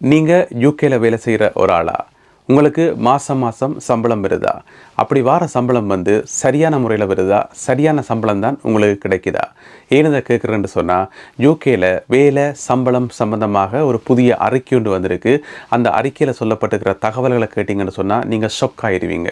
நீங்கள் யூகேல வேலை செய்கிற ஒரு ஆளா? உங்களுக்கு மாதம் மாதம் சம்பளம் வருதா? அப்படி வார சம்பளம் வந்து சரியான முறையில் வருதா? சரியான சம்பளம் தான் உங்களுக்கு கிடைக்குதா? ஏன்னு இதை கேட்குறேன்னு சொன்னால் யூகேல வேலை சம்பளம் சம்பந்தமாக ஒரு புதிய அறிக்கை ஒன்று வந்திருக்கு. அந்த அறிக்கையில் சொல்லப்பட்டிருக்கிற தகவல்களை கேட்டிங்கன்னு சொன்னால் நீங்கள் ஷொக் ஆயிடுவீங்க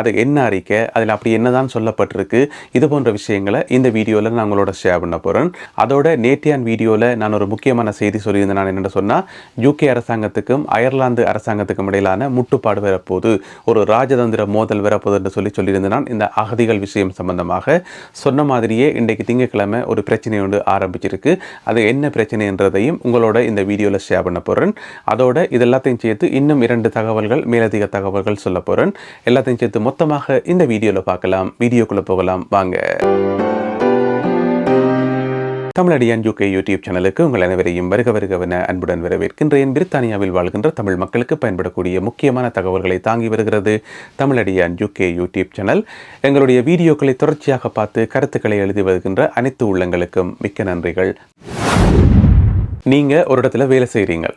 அது என்ன அறிக்கை? அதில் அப்படி என்னதான் சொல்லப்பட்டிருக்கு? இது போன்ற விஷயங்களை இந்த வீடியோவில் நான் உங்களோட ஷேர் பண்ண போகிறேன் அதோட நேட்டியான் வீடியோவில் நான் ஒரு முக்கியமான செய்தி சொல்லியிருந்தேன். நான் என்னென்னு சொன்னால் யூகே அரசாங்கத்துக்கும் அயர்லாந்து அரசாங்கத்துக்கும் இடையிலான முட்டுப்பாடு வரப்போகுது. ஒரு ராஜதந்திர மோதல் வரப்போகுது என்று சொல்லி சொல்லியிருந்தேன். இந்த அகதிகள் விஷயம் சம்பந்தமாக சொன்ன மாதிரியே இன்றைக்கு திங்கட்கிழமை ஒரு பிரச்சனை ஒன்று ஆரம்பிச்சிருக்கு. அது என்ன பிரச்சனைன்றதையும் உங்களோட இந்த வீடியோவில் ஷேர் பண்ண போகிறேன் அதோட இது எல்லாத்தையும் சேர்த்து இன்னும் இரண்டு தகவல்கள் மேலதிக தகவல்கள் சொல்ல போகிறேன் எல்லாத்தையும் சேர்த்து மொத்தமாக இந்த வீடியோவில் பார்க்கலாம். வீடியோக்குள்ளே போகலாம். வாங்க. தமிழடியான் யூகே யூடியூப் சேனலுக்கு உங்கள் அனைவரையும் வருக வருகவென அன்புடன் வரவேற்கின்றேன். பிரித்தானியாவில் வாழ்கின்ற தமிழ் மக்களுக்கு பயன்படக்கூடிய முக்கியமான தகவல்களை தாங்கி வருகிறது தமிழடியான் யூகே யூடியூப் சேனல். எங்களுடைய வீடியோக்களை தொடர்ச்சியாக பார்த்து கருத்துக்களை எழுதி வருகின்ற அனைத்து உள்ளங்களுக்கும் மிக்க நன்றிகள். நீங்கள் ஒரு இடத்துல வேலை செய்கிறீங்க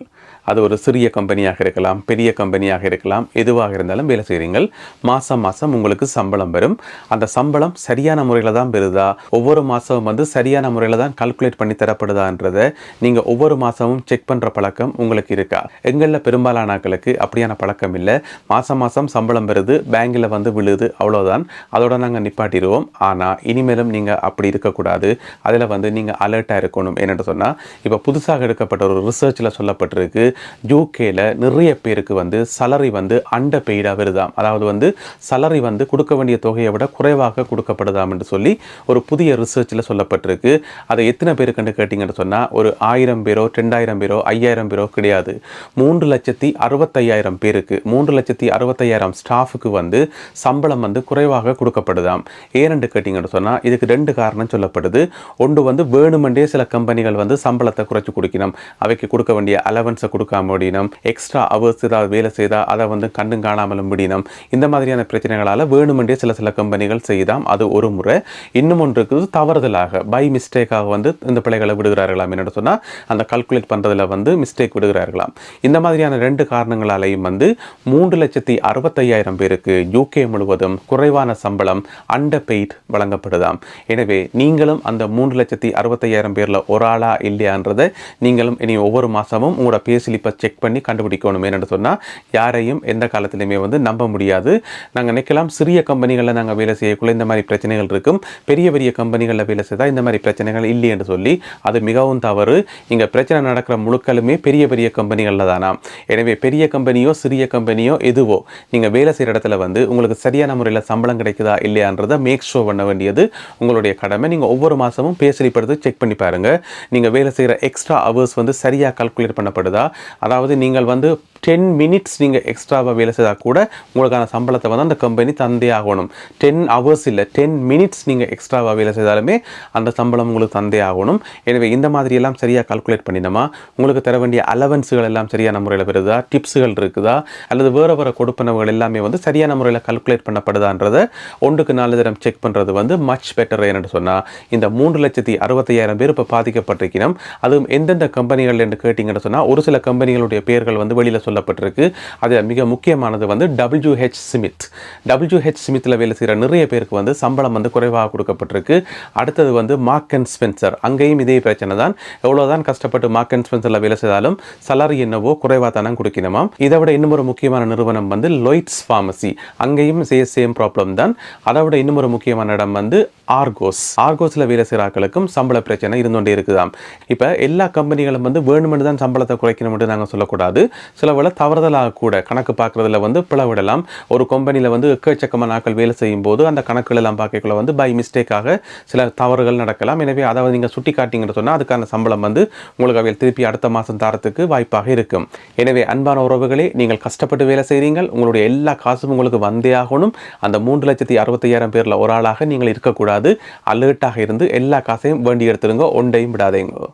அது ஒரு சிறிய கம்பெனியாக இருக்கலாம் பெரிய கம்பெனியாக இருக்கலாம் எதுவாக இருந்தாலும் வேலை செய்கிறீங்கள் மாதம் மாதம் உங்களுக்கு சம்பளம் வரும். அந்த சம்பளம் சரியான முறையில் தான் பெறுதா? ஒவ்வொரு மாதமும் வந்து சரியான முறையில் தான் கால்குலேட் பண்ணி தரப்படுதான்றதை நீங்கள் ஒவ்வொரு மாதமும் செக் பண்ணுற பழக்கம் உங்களுக்கு இருக்கா? எங்களில் பெரும்பாலான ஆக்களுக்கு அப்படியான பழக்கம் இல்லை. மாதம் மாதம் சம்பளம் வருது பேங்கில் வந்து விழுது அவ்வளோதான் அதோட நாங்கள் நிப்பாட்டிடுவோம். ஆனால் இனிமேலும் நீங்கள் அப்படி இருக்கக்கூடாது. அதில் வந்து நீங்கள் அலர்ட்டாக இருக்கணும் என்னென்னு சொன்னால் இப்போ புதுசாக எடுக்கப்பட்ட ஒரு ரிசர்ச்சில் சொல்லப்பட்டிருக்கு. யூகேல நிறைய பேருக்கு வந்து சலரி வந்து அண்ட பெய்டாக வருதாம். அதாவது வந்து சலரி வந்து கொடுக்க வேண்டிய தொகையை விட குறைவாக கொடுக்கப்படுதாம் என்று சொல்லி ஒரு புதிய ரிசர்ச்சில் சொல்லப்பட்டிருக்கு. அதை எத்தனை பேருக்குன்னு கேட்டிங்கன்னு சொன்னால் ஒரு ஆயிரம் பேரோ ரெண்டாயிரம் பேரோ ஐயாயிரம் பேரோ கிடையாது. மூன்று லட்சத்தி அறுபத்தையாயிரம் பேருக்கு மூன்று லட்சத்தி அறுபத்தையாயிரம் ஸ்டாஃபுக்கு வந்து சம்பளம் வந்து குறைவாக கொடுக்கப்படுதாம். ஏனென்று கேட்டிங்கன்னு சொன்னால் இதுக்கு ரெண்டு காரணம் சொல்லப்படுது. ஒன்று வந்து வேணுமென்றே சில கம்பெனிகள் வந்து சம்பளத்தை குறைச்சி கொடுக்கணும் அவைக்கு கொடுக்க வேண்டிய அலவன்ஸை கொடுக்காம முடியணும் எக்ஸ்ட்ரா அவர்ஸ் ஏதாவது வேலை செய்தால் அதை வந்து கண்ணும் காணாமலும் முடியணும் இந்த மாதிரியான பிரச்சனைகளால் வேணுமென்றே சில சில கம்பெனிகள் செய்தாம். அது ஒரு முறை. இன்னும் ஒன்று இருக்குது தவறுதலாக பை மிஸ்டேக்காக வந்து இந்த பிள்ளைகளை விடுகிறார்களாம். என்னென்னு சொன்னால் அந்த கல்குலேட் பண்ணுறதுல வந்து மிஸ்டேக் விடுகிறார்களாம். இந்த மாதிரியான ரெண்டு காரணங்களாலையும் வந்து மூன்று லட்சத்தி அறுபத்தையாயிரம் பேருக்கு யூகே முழுவதும் குறைவான சம்பளம் அண்டர் பெய்ட் வழங்கப்படுதாம். எனவே நீங்களும் அந்த மூன்று லட்சத்தி அறுபத்தையாயிரம் பேரில் ஒரு ஆளா இல்லையான்றதை நீங்களும் இனி ஒவ்வொரு மாதமும் உங்களோட பே ஸ்லிப்பை செக் பண்ணி கண்டுபிடிக்கணும் என்னென்னு சொன்னால் யாரையும் எந்த காலத்திலையுமே வந்து நம்ப முடியாது. நாங்கள் நினைக்கலாம் சிறிய கம்பெனிகளில் நாங்கள் வேலை செய்யக்குள்ள இந்த மாதிரி பிரச்சனைகள் இருக்கும். பெரிய பெரிய கம்பெனிகளில் வேலை செய்தால் இந்த மாதிரி பிரச்சனைகள் இல்லை என்று சொல்லி அது மிகவும் தவறு. இங்கே பிரச்சனை நடக்கிற முழுக்களுமே பெரிய பெரிய கம்பெனிகளில் தானா? எனவே பெரிய கம்பெனியோ சிறிய கம்பெனியோ எதுவோ நீங்கள் வேலை செய்கிற இடத்துல வந்து உங்களுக்கு சரியான முறையில் சம்பளம் கிடைக்குதா இல்லையான்றதை மேக் ஷோ பண்ண வேண்டியது உங்களுடைய கடமை. நீங்கள் ஒவ்வொரு மாதமும் பேசலிப்படுத்து செக் பண்ணி பாருங்கள் நீங்கள் வேலை செய்கிற எக்ஸ்ட்ரா ஹவர்ஸ் வந்து சரியாக கால்குலேட் பண்ணப்படுதா? அதாவது நீங்கள் வந்து டென் மினிட்ஸ் நீங்கள் எக்ஸ்ட்ராவாக வேலை செய்தால் கூட உங்களுக்கான சம்பளத்தை வந்து அந்த கம்பெனி தந்தே ஆகணும். டென் ஹவர்ஸ் இல்லை டென் மினிட்ஸ் நீங்கள் எக்ஸ்ட்ராவாக வேலை செய்தாலுமே அந்த சம்பளம் உங்களுக்கு தந்தே ஆகணும். எனவே இந்த மாதிரியெல்லாம் சரியாக கால்குலேட் பண்ணினோமா? உங்களுக்கு தர வேண்டிய அலவன்ஸுகள் எல்லாம் சரியான முறையில் வருதா? டிப்ஸுகள் இருக்குதா? அல்லது வேறு வேறு கொடுப்பனவுகள் எல்லாமே வந்து சரியான முறையில் கால்குலேட் பண்ணப்படுதான்றதை ஒன்றுக்கு நாலு தரம் செக் பண்ணுறது வந்து மச் பெட்டர் என்னன்னு சொன்னால் இந்த மூன்று லட்சத்தி அறுபத்தையாயிரம் பேர் இப்போ பாதிக்கப்பட்டிருக்கணும். அதுவும் எந்தெந்த கம்பெனிகள் என்று கேட்டிங்கன்னு சொன்னால் ஒரு சில கம்பெனிகளுடைய பேர்கள் வந்து வெளியில் சொல்லப்பட்டிருக்கு. அது மிக முக்கியமானது வந்து டபிள்யூஹெச் ஸ்மித் டபிள்யூஹெச் சிமித்தில் வேலை செய்கிற நிறைய பேருக்கு வந்து சம்பளம் வந்து குறைவாக கொடுக்கப்பட்டிருக்கு. அடுத்தது வந்து மார்க் அண்ட் ஸ்பென்சர் அங்கேயும் இதே பிரச்சனை தான். எவ்வளோதான் கஷ்டப்பட்டு மார்க் அண்ட் ஸ்பென்சரில் வேலை செய்தாலும் சலரி என்னவோ குறைவாக தானே கொடுக்கணுமா இதை விட இன்னும் ஒரு முக்கியமான நிறுவனம் வந்து லொய்ட்ஸ் ஃபார்மசி அங்கேயும் சே சேம் ப்ராப்ளம் தான். அதை விட இன்னும் ஒரு முக்கியமான இடம் வந்து ஆர்கோஸ் ஆர்கோஸில் வேலை செய்கிறாக்களுக்கும் சம்பள பிரச்சனை இருந்துகிட்டே இருக்குதாம். இப்போ எல்லா கம்பெனிகளும் வந்து வேணுமென்று தான் சம்பளத்தை குறைக்கணும்னு நாங்கள் சொல்லக்கூடாது. சில அளவில் தவறுதலாக கூட கணக்கு பார்க்குறதுல வந்து பிளவிடலாம். ஒரு கம்பெனியில் வந்து எக்கச்சக்கமான நாட்கள் வேலை செய்யும் போது அந்த கணக்குகள் எல்லாம் பார்க்கக்குள்ள வந்து பை மிஸ்டேக்காக சில தவறுகள் நடக்கலாம். எனவே அதை நீங்கள் சுட்டி காட்டிங்கன்னு சொன்னால் அதுக்கான சம்பளம் வந்து உங்களுக்கு அவையில் திருப்பி அடுத்த மாதம் தரத்துக்கு வாய்ப்பாக இருக்கும். எனவே அன்பான உறவுகளே நீங்கள் கஷ்டப்பட்டு வேலை செய்கிறீங்கள் உங்களுடைய எல்லா காசும் உங்களுக்கு வந்தே ஆகணும். அந்த மூன்று லட்சத்தி அறுபத்தையாயிரம் பேரில் ஒரு ஆளாக நீங்கள் இருக்கக்கூடாது. அலர்ட்டாக இருந்து எல்லா காசையும் வேண்டி எடுத்துருங்க ஒன்றையும் விடாதீங்க.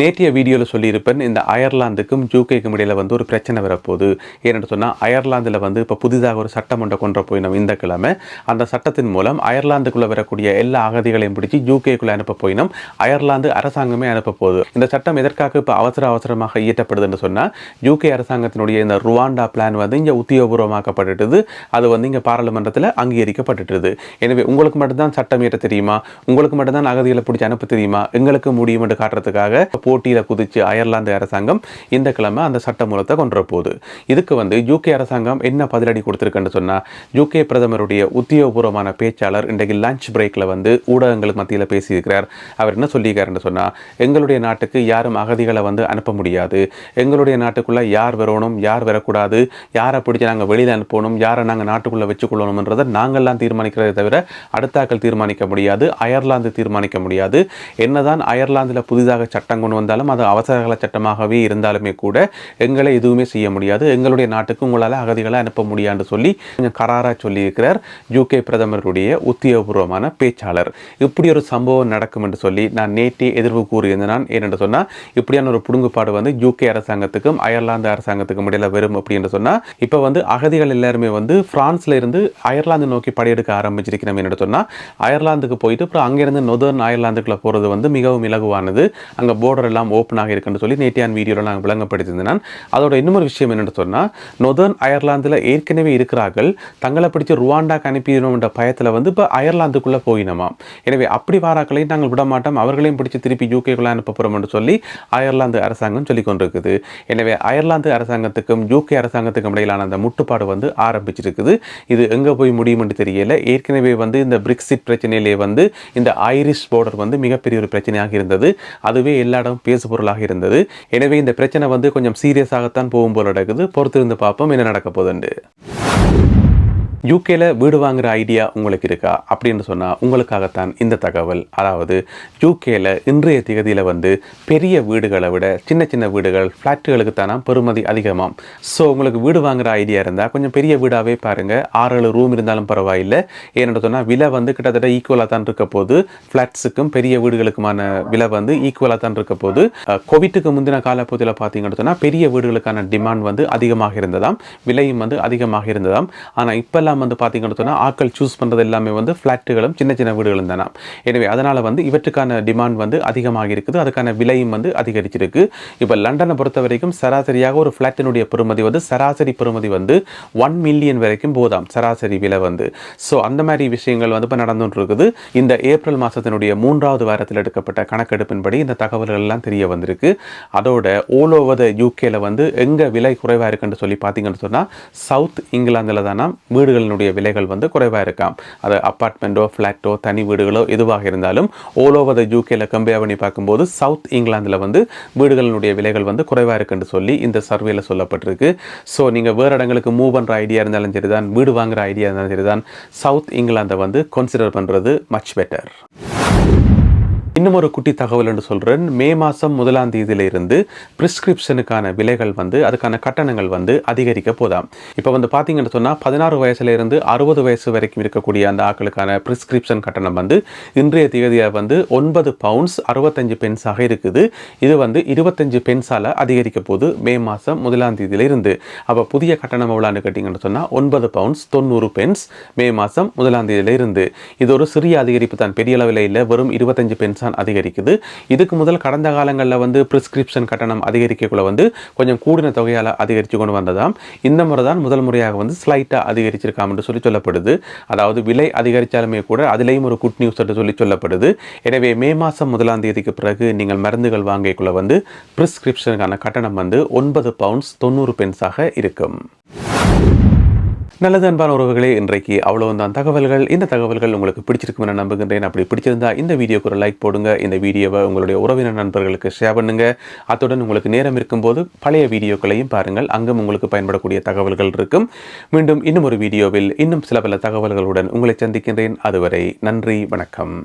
நேற்றைய வீடியோவில் சொல்லியிருப்பேன் இந்த அயர்லாந்துக்கும் ஜூகேக்கும் இடையில் வந்து ஒரு பிரச்சனை வரப்போகுது. ஏன்னு சொன்னால் அயர்லாந்தில் வந்து இப்போ புதிதாக ஒரு சட்டம் ஒன்றை கொண்டு போயினோம் இந்த கிழமை அந்த சட்டத்தின் மூலம் அயர்லாந்துக்குள்ளே வரக்கூடிய எல்லா அகதிகளையும் பிடிச்சி ஜூகேக்குள்ளே அனுப்ப போயினும் அயர்லாந்து அரசாங்கமே அனுப்ப போகுது. இந்த சட்டம் எதற்காக இப்போ அவசர அவசரமாக இயற்றப்படுதுன்னு சொன்னால் யூகே அரசாங்கத்தினுடைய இந்த ருவாண்டா பிளான் வந்து இங்கே உத்தியோகபூர்வமாக்கப்பட்டுட்டது. அது வந்து இங்கே பாராளுமன்றத்தில் அங்கீகரிக்கப்பட்டுட்டுது. எனவே உங்களுக்கு மட்டும்தான் சட்டம் இயற்ற தெரியுமா? உங்களுக்கு மட்டும்தான் அகதிகளை பிடிச்சி அனுப்ப தெரியுமா? எங்களுக்கு முடியும் என்று காட்டுறதுக்காக போட்டியில் குதிச்சு அயர்லாந்து அரசாங்கம் இந்த கிழமை அந்த சட்டமூலத்தை கொண்டு போகுது இதுக்கு வந்து யூகே அரசாங்கம் என்ன பதிலடி கொடுத்துருக்குன்னு சொன்னால் யூகே பிரதமருடைய உத்தியோகபூர்வமான பேச்சாளர் இன்றைக்கு லஞ்ச் பிரேக்கில் வந்து ஊடகங்களுக்கு மத்தியில் பேசியிருக்கிறார். அவர் என்ன சொல்லியிருக்காருன்னு சொன்னால் எங்களுடைய நாட்டுக்கு யாரும் அகதிகளை வந்து அனுப்ப முடியாது. எங்களுடைய நாட்டுக்குள்ளே யார் வரணும் யார் வரக்கூடாது யாரை பிடிச்சி நாங்கள் வெளியில் அனுப்பணும் யாரை நாங்கள் நாட்டுக்குள்ளே வச்சுக்கொள்ளணும்ன்றதை நாங்கள்லாம் தீர்மானிக்கிறதை தவிர அடுத்தாக்கள் தீர்மானிக்க முடியாது அயர்லாந்து தீர்மானிக்க முடியாது. என்னதான் அயர்லாந்தில் புதிதாக சட்டம் கொண்டு வந்தாலும் அது அவசரகால சட்டமாகவே இருந்தாலுமே கூட எங்களை எதுவுமே செய்ய முடியாது. எங்களுடைய நாட்டுக்கு உங்களால் அகதிகளை அனுப்ப முடியாது சொல்லி கொஞ்சம் கராராக சொல்லியிருக்கிறார் யூகே பிரதமருடைய உத்தியோகபூர்வமான பேச்சாளர். இப்படி ஒரு சம்பவம் நடக்கும் என்று சொல்லி நான் நேற்றே எதிர்வு கூறியிருந்தேன். நான் ஏனென்று சொன்னால் இப்படியான ஒரு புடுங்குப்பாடு வந்து யூகே அரசாங்கத்துக்கும் அயர்லாந்து அரசாங்கத்துக்கும் இடையில வரும் அப்படின்னு சொன்னால் இப்போ வந்து அகதிகள் எல்லாருமே வந்து பிரான்ஸ்ல இருந்து அயர்லாந்து நோக்கி படையெடுக்க ஆரம்பிச்சிருக்கிறோம் என்று சொன்னால் அயர்லாந்துக்கு போயிட்டு அப்புறம் அங்கேருந்து நொதர்ன் அயர்லாந்துக்குள்ளே போகிறது வந்து மிகவும் இலகுவானது. அங்கே போர்டர் எல்லாம் ஓப்பனாக இருக்குன்னு சொல்லி நேட்டியான் வீடியோவில் நாங்கள் விளங்கப்படுத்தியிருந்தேன். அதோட இன்னொரு விஷயம் என்னென்னு சொன்னால் நொதர்ன் அயர்லாந்தில் ஏற்கனவே இருக்கிறார்கள். தங்களை பிடிச்சி ருவாண்டாக்கு அனுப்பிடணும்ன்ற பயத்தில் வந்து இப்போ அயர்லாந்துக்குள்ளே போயினோமா எனவே அப்படி வாராக்களையும் நாங்கள் விட மாட்டோம் அவர்களையும் பிடிச்சி திருப்பி யூகேக்குள்ளே அனுப்ப போகிறோம்னு சொல்லி அயர்லாந்து அரசாங்கம் சொல்லி கொண்டிருக்குது. எனவே அயர்லாந்து அரசாங்கத்துக்கும் யூகே அரசாங்கத்துக்கும் இடையிலான அந்த முட்டுப்பாடு வந்து ஆரம்பிச்சிருக்குது. இது எங்கே போய் முடியும்னு தெரியல. ஏற்கனவே வந்து இந்த பிரிக்சிட் பிரச்சனையிலே வந்து இந்த ஐரிஷ் பார்டர் வந்து மிகப்பெரிய ஒரு பிரச்சனையாக இருந்தது. அதுவே எல்லா இடம் பேசு பொருளாக இருந்தது. எனவே இந்த பிரச்சனை வந்து கொஞ்சம் சீரியஸாகத்தான் போகும் போல நடக்குது. பொறுத்திருந்து பார்ப்போம் என்ன நடக்க போகுதுண்டு யூகேல வீடு வாங்குற ஐடியா உங்களுக்கு இருக்கா? அப்படின்னு சொன்னால் உங்களுக்காகத்தான் இந்த தகவல். அதாவது யூகேல இன்றைய திகதியில் வந்து பெரிய வீடுகளை விட சின்ன சின்ன வீடுகள் ஃப்ளாட்டுகளுக்கு தானா பெருமதி அதிகமாக ஸோ உங்களுக்கு வீடு வாங்குற ஐடியா இருந்தால் கொஞ்சம் பெரிய வீடாகவே பாருங்கள் ஆறு ஏழு ரூம் இருந்தாலும் பரவாயில்லை. ஏன்னு சொன்னால் விலை வந்து கிட்டத்தட்ட ஈக்குவலாக தான் இருக்க போது ஃப்ளாட்ஸுக்கும் பெரிய வீடுகளுக்குமான விலை வந்து ஈக்குவலாக தான் இருக்க போது கோவிட்டுக்கு முந்தின காலப்பகுதியில் பார்த்தீங்கன்னு சொன்னால் பெரிய வீடுகளுக்கான டிமாண்ட் வந்து அதிகமாக இருந்ததாம். விலையும் வந்து அதிகமாக இருந்ததாம். ஆனால் இப்போல்லாம் எல்லாம் வந்து பார்த்தீங்கன்னு சொன்னால் ஆக்கள் சூஸ் பண்ணுறது எல்லாமே வந்து ஃப்ளாட்டுகளும் சின்ன சின்ன வீடுகளும் தானே? எனவே அதனால் வந்து இவற்றுக்கான டிமாண்ட் வந்து அதிகமாக இருக்குது. அதுக்கான விலையும் வந்து அதிகரிச்சிருக்கு. இப்போ லண்டனை பொறுத்த வரைக்கும் சராசரியாக ஒரு ஃப்ளாட்டினுடைய பெறுமதி வந்து சராசரி பெறுமதி வந்து ஒன் மில்லியன் வரைக்கும் போதாம் சராசரி விலை வந்து. ஸோ அந்த மாதிரி விஷயங்கள் வந்து இப்போ நடந்துட்டு இருக்குது இந்த ஏப்ரல் மாதத்தினுடைய மூன்றாவது வாரத்தில் எடுக்கப்பட்ட கணக்கெடுப்பின்படி இந்த தகவல்கள் எல்லாம் தெரிய வந்திருக்கு. அதோட ஓல் ஓவர் த யூகேல வந்து எங்கே விலை குறைவாக இருக்குன்னு சொல்லி பார்த்தீங்கன்னு சொன்னால் சவுத் இங்கிலாந்தில் தானே வீடுகள் வீடுகளினுடைய விலைகள் வந்து குறைவாக இருக்காம். அது அப்பார்ட்மெண்ட்டோ ஃப்ளாட்டோ தனி வீடுகளோ எதுவாக இருந்தாலும் ஓல் ஓவர் த யூகேல கம்பேர் பண்ணி பார்க்கும்போது சவுத் இங்கிலாந்தில் வந்து வீடுகளினுடைய விலைகள் வந்து குறைவாக இருக்குன்னு சொல்லி இந்த சர்வேல சொல்லப்பட்டிருக்கு. ஸோ நீங்கள் வேறு இடங்களுக்கு மூவ் பண்ணுற ஐடியா இருந்தாலும் சரிதான் வீடு வாங்குற ஐடியா இருந்தாலும் சரிதான் சவுத் இங்கிலாந்தை வந்து கன்சிடர் பண்ணுறது மச் பெட்டர் இன்னும் ஒரு குட்டி தகவல் என்று சொல்கிறேன் மே மாதம் முதலாம் தேதியிலிருந்து ப்ரிஸ்கிரிப்ஷனுக்கான விலைகள் வந்து அதுக்கான கட்டணங்கள் வந்து அதிகரிக்க போதாம். இப்போ வந்து பார்த்தீங்கன்னு சொன்னால் பதினாறு வயசுலேருந்து அறுபது வயசு வரைக்கும் இருக்கக்கூடிய அந்த ஆக்களுக்கான ப்ரிஸ்கிரிப்ஷன் கட்டணம் வந்து இன்றைய தேதியாக வந்து ஒன்பது பவுண்ட்ஸ் அறுபத்தஞ்சு பென்ஸாக இருக்குது. இது வந்து இருபத்தஞ்சு பென்ஸால் அதிகரிக்க போகுது மே மாதம் முதலாம் தேதியிலிருந்து. அப்போ புதிய கட்டணம் எவ்வளோன்னு கேட்டிங்கன்னு சொன்னால் ஒன்பது பவுண்ட்ஸ் தொண்ணூறு பென்ஸ் மே மாதம் முதலாம் தேதியிலிருந்து. இது ஒரு சிறிய அதிகரிப்பு தான் பெரிய அளவில் இல்லை வெறும் இருபத்தஞ்சு பென்ஸ் தான் அதிகரிக்குது. இதுக்கு முதல் கடந்த காலங்களில் வந்து ப்ரிஸ்கிரிப்ஷன் கட்டணம் அதிகரிக்கக்குள்ள வந்து கொஞ்சம் கூடின தொகையால் அதிகரித்து கொண்டு வந்ததாம். இந்த முறை தான் முதல் முறையாக வந்து ஸ்லைட்டாக அதிகரிச்சிருக்காம் என்று சொல்லி சொல்லப்படுது. அதாவது விலை அதிகரித்தாலுமே கூட அதிலேயும் ஒரு குட் நியூஸ் என்று சொல்லி சொல்லப்படுது. எனவே மே மாதம் முதலாம் தேதிக்கு பிறகு நீங்கள் மருந்துகள் வாங்கிக்குள்ள வந்து ப்ரிஸ்கிரிப்ஷனுக்கான கட்டணம் வந்து ஒன்பது பவுண்ட்ஸ் தொண்ணூறு பென்ஸாக இருக்கும். நல்லது அன்பான உறவுகளே இன்றைக்கு அவ்வளவுதான். தகவல்கள் இந்த தகவல்கள் உங்களுக்கு பிடிச்சிருக்கும் என நம்புகின்றேன். அப்படி பிடிச்சிருந்தா இந்த வீடியோக்கு ஒரு லைக் போடுங்க. இந்த வீடியோவை உங்களுடைய உறவினர் நண்பர்களுக்கு ஷேர் பண்ணுங்க. அத்துடன் உங்களுக்கு நேரம் இருக்கும்போது பழைய வீடியோக்களையும் பாருங்கள். அங்கும் உங்களுக்கு பயன்படக்கூடிய தகவல்கள் இருக்கும். மீண்டும் இன்னும் ஒரு வீடியோவில் இன்னும் சில பல தகவல்களுடன் உங்களை சந்திக்கின்றேன். அதுவரை நன்றி வணக்கம்.